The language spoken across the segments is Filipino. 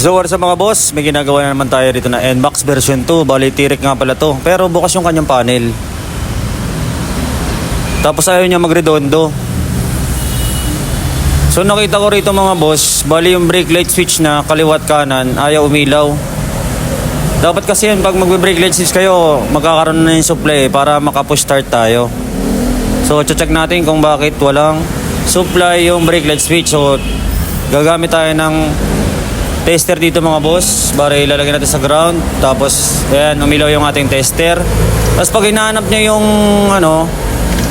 So what's up mga boss, may ginagawa na naman tayo rito na NMAX version 2 Bali tirik nga pala to. Pero bukas yung kanyang panel. Tapos ayaw niya magredondo. So nakita ko rito mga boss Bali yung brake light switch na kaliwat kanan Ayaw umilaw. Dapat kasi yan pag magbe-brake light switch kayo Magkakaroon na yung supply para makapush start tayo. So check natin kung bakit walang supply yung brake light switch. So gagamit tayo ng tester dito mga boss. Bari ilalagay natin sa ground. Tapos, ayan, umilaw yung ating tester. Tapos pag hinahanap niya yung, ano,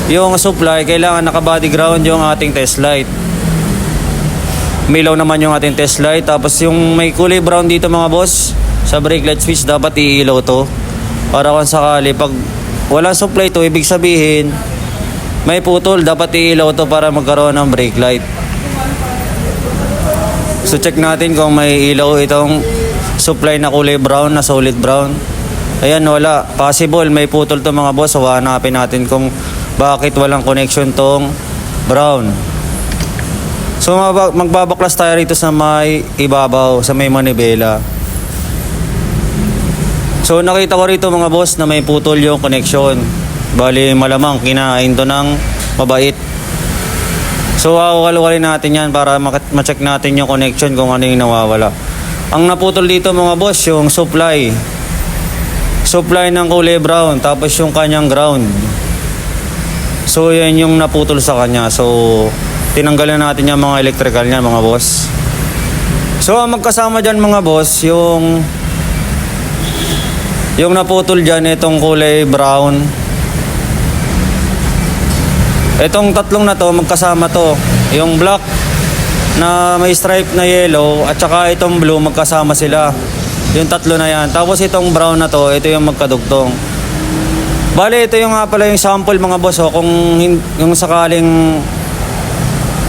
yung supply, kailangan naka-body ground yung ating test light. Umilaw naman yung ating test light. Tapos yung may kulay brown dito mga boss, sa brake light switch, dapat iilaw to. Para kung sakali, pag wala supply to, ibig sabihin, may putol, dapat iilaw to para magkaroon ng brake light. So check natin kung may ilaw itong supply na kulay brown na solid brown. Ayan wala. Possible may putol to mga boss. So hanapin natin kung bakit walang connection tong brown. So magbabaklas tayo rito sa may ibabaw, sa may manibela. So nakita ko rito mga boss na may putol yung connection. Bali malamang kinain to ng mabait. So kakalawalin natin yan para ma-check natin yung connection kung ano yung nawawala. Ang naputol dito mga boss, yung supply. Supply ng kulay brown, tapos yung kanyang ground. So yan yung naputol sa kanya. So tinanggalan natin yung mga electrical niya mga boss. So ang magkasama dyan mga boss, yung yung naputol dyan, itong kulay brown, Itong tatlong na to, magkasama to. Yung black na may stripe na yellow at saka itong blue, magkasama sila. Yung tatlo na yan. Tapos itong brown na to, ito yung magkadugtong. Bale, ito yung nga pala yung sample mga boss. Oh, kung yung sakaling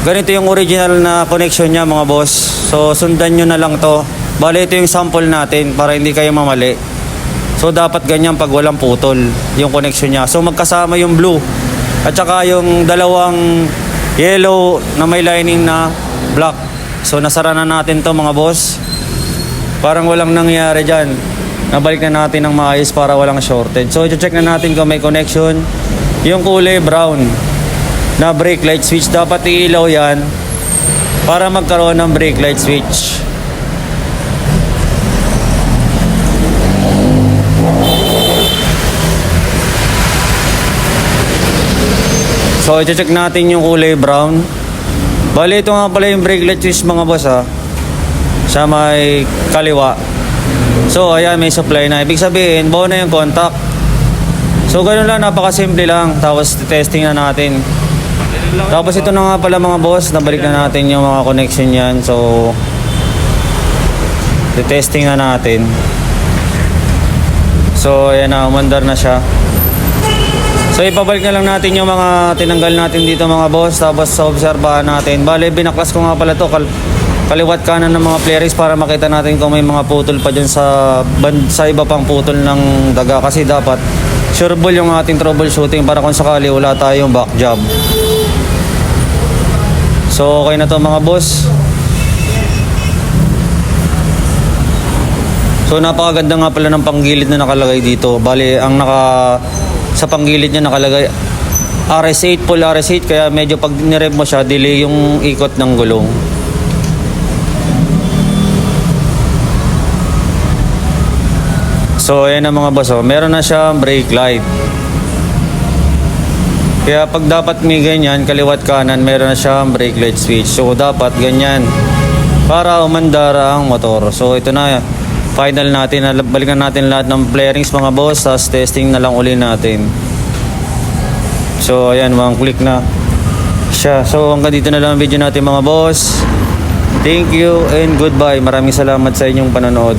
ganito yung original na connection niya mga boss. So, sundan nyo na lang to. Bale, ito yung sample natin para hindi kayo mamali. So, dapat ganyan pag walang putol yung connection niya. So, magkasama yung blue at saka yung dalawang yellow na may lining na black. So, nasara na natin to mga boss. Parang walang nangyari dyan. Nabalik na natin ng maayos para walang shorted. So, check na natin kung may connection. Yung kulay brown na brake light switch, dapat iilaw yan para magkaroon ng brake light switch. So, i-check natin yung kulay brown. Bali, ito nga pala yung brake switch mga boss ha. Sa may kaliwa. So, ayan, may supply na. Ibig sabihin, buo na yung contact. So, ganun lang, napakasimple lang. Tapos, testing na natin. Tapos, ito na nga pala mga boss. Nabalik na natin yung mga connection yan. So, testing na natin. So, ayan na, umandar na siya. So ipabalik na lang natin yung mga tinanggal natin dito mga boss tapos sa obserbahan natin. Bale binaklas ko nga pala to kal kaliwat kanan ng mga players para makita natin kung may mga putol pa dyan sa, sa iba pang putol ng daga kasi dapat sureball yung ating troubleshooting para kung sakali wala tayong back job. So okay na to mga boss. So napakaganda nga pala ng panggilid na nakalagay dito. Bali, ang naka sa panggilid niya nakalagay RS8 full RS8 kaya medyo pag nirev mo siya delay yung ikot ng gulong. So ayan ang mga boss, oh. meron na siyang brake light. Kaya pag dapat may ganyan, kaliwat kanan, meron na siyang brake light switch. So dapat ganyan para umandar ang motor. So ito na final natin. Balikan natin lahat ng flarings mga boss. Tapos testing na lang uli natin. So ayan, mga click na siya. So hanggang dito na lang ang video natin mga boss. Thank you and goodbye. Maraming salamat sa inyong panonood.